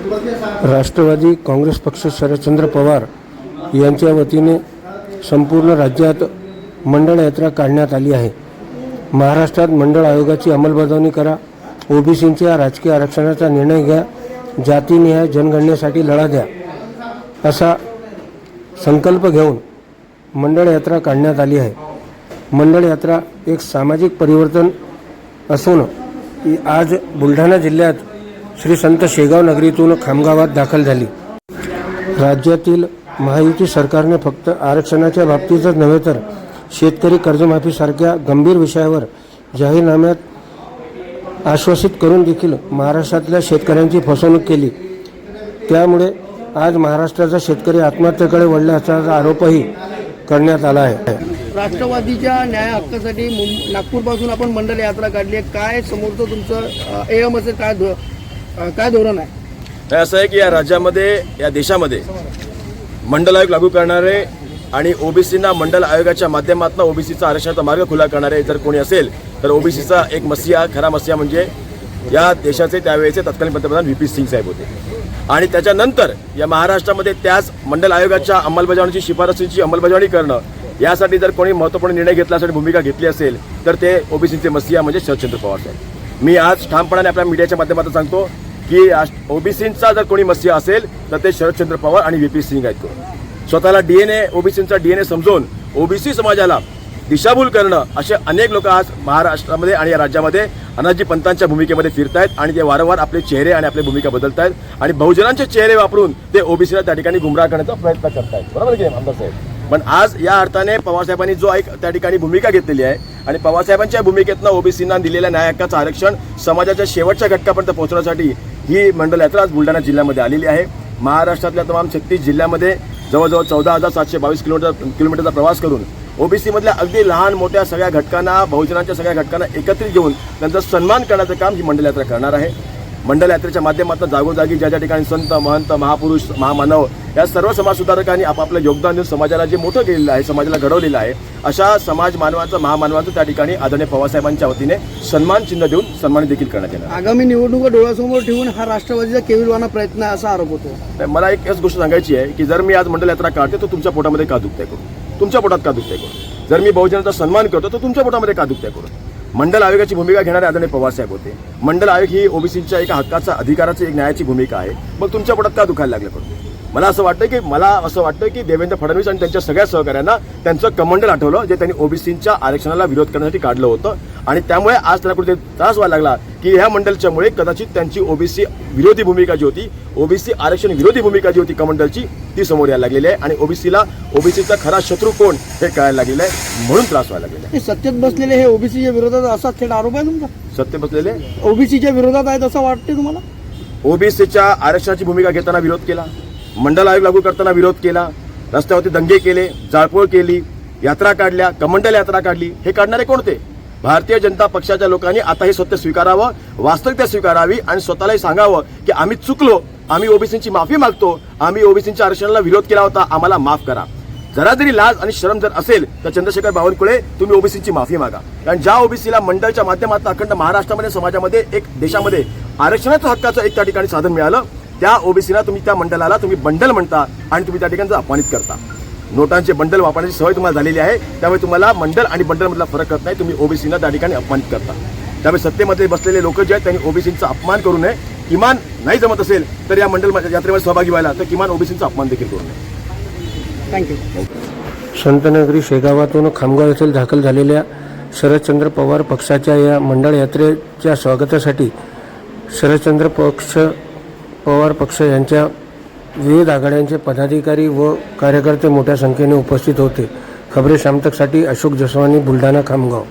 राष्ट्रवादी काँग्रेस पक्ष शरदचंद्र पवार यांच्या वतीने संपूर्ण राज्यात मंडळ यात्रा काढण्यात आली आहे. महाराष्ट्रात मंडळ आयोगाची अंमलबजावणी करा. ओबीसींच्या राजकीय आरक्षणाचा निर्णय घ्या. जातीनिहाय जनगणनेसाठी लढा द्या. असा संकल्प घेऊन मंडळ यात्रा काढण्यात आली आहे. मंडळ यात्रा एक सामाजिक परिवर्तन असून आज बुलढाणा जिल्ह्यात श्री संत शेगाव नगरीतून खामगावात दाखल झाली. राज्यातील महायुती सरकारने फक्त आरक्षणाच्या बाबतीतच नव्हे तर शेतकरी कर्जमाफीसारख्या गंभीर विषयावर जाहीरनाम्यात आश्वासित करून देखील महाराष्ट्रातल्या शेतकऱ्यांची फसवणूक केली. त्यामुळे आज महाराष्ट्राचा शेतकरी आत्महत्येकडे वळल्याचा आरोपही करण्यात आला आहे. राष्ट्रवादीच्या न्याय हक्कासाठी नागपूरपासून आपण मंडल यात्रा काढली आहे. काय समोरचं तुमचं एम असेल काय काय धोरण आहे? हे असं आहे की या राज्यामध्ये या देशामध्ये मंडल आयोग लागू करणारे आणि ओबीसींना मंडल आयोगाच्या माध्यमातून ओबीसीचा आरक्षणाचा मार्ग खुला करणारे जर कोणी असेल तर ओबीसीचा एक मसिया खरा मसिया म्हणजे या देशाचे त्यावेळेचे तत्कालीन पंतप्रधान व्ही पी सिंग साहेब होते. आणि त्याच्यानंतर या महाराष्ट्रामध्ये त्याच मंडल आयोगाच्या अंमलबजावणीची शिफारसीची अंमलबजावणी करणं यासाठी जर कोणी महत्त्वपूर्ण निर्णय घेतल्यासाठी भूमिका घेतली असेल तर ते ओबीसीचे मसिया म्हणजे शरदचंद्र पवार साहेब. मी आज ठामपणाने आपल्या मीडियाच्या माध्यमातून सांगतो की ओबीसींचा जर कोणी मस्या असेल तर ते शरदचंद्र पवार आणि व्ही पी सिंग आहेत तो. स्वतःला डीएनए ओबीसींचा डीएनए समजून ओबीसी समाजाला दिशाभूल करणं असे अनेक लोक आज महाराष्ट्रामध्ये आणि या राज्यामध्ये अनाजी पंतांच्या भूमिकेमध्ये फिरतायत आणि ते वारंवार आपले चेहरे आणि आपली भूमिका बदलतायत आणि बहुजनांचे चेहरे वापरून ते ओबीसीला त्या ठिकाणी गुमराह करण्याचा प्रयत्न करतायत. बरोबर की आमदार साहेब? पण आज या अर्थाने पवारसाहेबांनी जो एक त्या ठिकाणी भूमिका घेतलेली आहे आणि पवारसाहेबांच्या भूमिकेतनं ओबीसींना दिलेल्या न्याय हक्काचं आरक्षण समाजाच्या शेवटच्या घटकापर्यंत पोहोचण्यासाठी ही मंडल यात्रा आज बुलढाणा जिल्ह्यामध्ये आलेली आहे. महाराष्ट्रातल्या तमाम छत्तीस जिल्ह्यामध्ये जवळजवळ चौदा हजार सातशे बावीस किलोमीटर किलोमीटरचा प्रवास करून ओबीसीमधल्या अगदी लहान मोठ्या सगळ्या घटकांना बहुजनांच्या सगळ्या घटकांना एकत्रित घेऊन त्यांचा सन्मान करण्याचं काम ही मंडल यात्रा करणार आहे. मंडल यात्रेच्या माध्यमातून जागोजागी ज्या ज्या ठिकाणी संत महंत महापुरुष महामानव या सर्व समाजसुधारकांनी आपापलं योगदान देऊन समाजाला जे मोठं केलेलं आहे समाजाला घडवलेलं आहे अशा समाज मानवाचं महामानवाचं त्या ठिकाणी आदरणीय पवारसाहेबांच्या वतीने सन्मान चिन्ह देऊन सन्मानित देखील करण्यात येणार आगामी निवडणुका डोळ्यासमोर ठेवून हा राष्ट्रवादीचा केविलवाना प्रयत्न आहे असा आरोप होतो. मला एक एकच गोष्ट सांगायची आहे की जर मी आज मंडल यात्रा काढते तर तुमच्या पोटामध्ये का दुखतंय करून तुमच्या पोटात का दुखतंय करून जर मी बहुजनाचा सन्मान करतो तर तुमच्या पोटामध्ये का दुखतंय करून मंडल आयोगाची भूमिका घेणारे आदरणीय पवारसाहेब होते. मंडल आयोग ही ओबीसीच्या एका हक्काचा अधिकाराची एक न्यायाची भूमिका आहे. मग तुमच्या पोटात का दुखायला लागलं करून मला असं वाटतं की मला असं वाटतं की देवेंद्र फडणवीस आणि त्यांच्या सगळ्या सहकाऱ्यांना त्यांचं कमंडल आठवलं जे त्यांनी ओबीसीच्या आरक्षणाला विरोध करण्यासाठी काढलं होतं. आणि त्यामुळे आज त्यांना कुठे त्रास व्हायला लागला की ह्या मंडलच्यामुळे कदाचित त्यांची ओबीसी विरोधी भूमिका जी होती ओबीसी आरक्षण विरोधी भूमिका जी होती कमंडलची ती समोर यायला लागलेली आहे. आणि ओबीसीला ओबीसीचा खरा शत्रू कोण हे कळायला लागलेलं आहे म्हणून त्रास व्हायला लागलेला हे सत्तेत बसलेले हे ओबीसीच्या विरोधात असा थेट आरोप आहे तुमचा? आहे सत्य बसलेले? ओबीसीच्या विरोधात आहेत असं वाटते तुम्हाला? ओबीसीच्या आरक्षणाची भूमिका घेताना विरोध केला. मंडल आयोग लागू करताना विरोध केला रस्त्यावरती दंगे केले जाळपोळ केली यात्रा काढल्या कमंडल यात्रा काढली हे काढणारे कोणते? भारतीय जनता पक्षाच्या लोकांनी आता हे सत्य स्वीकारावं वास्तविकता स्वीकारावी आणि स्वतःलाही सांगावं की आम्ही चुकलो आम्ही ओबीसींची माफी मागतो आम्ही ओबीसींच्या आरक्षणाला विरोध केला होता आम्हाला माफ करा. जरा जरी लाज आणि शरम जर असेल तर चंद्रशेखर बावनकुळे तुम्ही ओबीसीची माफी मागा. कारण ज्या ओबीसीला मंडळच्या माध्यमातून अखंड महाराष्ट्रामध्ये समाजामध्ये एक देशामध्ये आरक्षणाच्या हक्काचं एक त्या ठिकाणी साधन मिळालं त्या ओबीसीला तुम्ही त्या मंडळाला तुम्ही बंडल म्हणता आणि तुम्ही त्या ठिकाणी अपमानित करता. नोटांचे बंडल वापरण्याची सवय तुम्हाला झालेली आहे त्यामुळे तुम्हाला मंडल आणि बंडल मधला फरक करत नाही तुम्ही ओबीसीला त्या ठिकाणी अपमानित करता. त्यामुळे सत्तेमध्ये बसलेले लोक जे आहेत त्यांनी ओबीसीचा अपमान करू नये. किमान नाही जमत असेल तर या मंडल यात्रेमध्ये सहभागी व्हायला तर किमान ओबीसीचा अपमान देखील करू नये. थँक्यू संतनगरी शेगावातून खामगाव येथील दाखल झालेल्या शरदचंद्र पवार पक्षाच्या या मंडळ यात्रेच्या स्वागतासाठी शरदचंद्र पक्ष पवार पक्ष यांच्या विविध आघाड्यांचे पदाधिकारी व कार्यकर्ते मोठ्या संख्येने उपस्थित होते. खबरे शामतकसाठी अशोक जसवानी बुलढाणा खामगाव.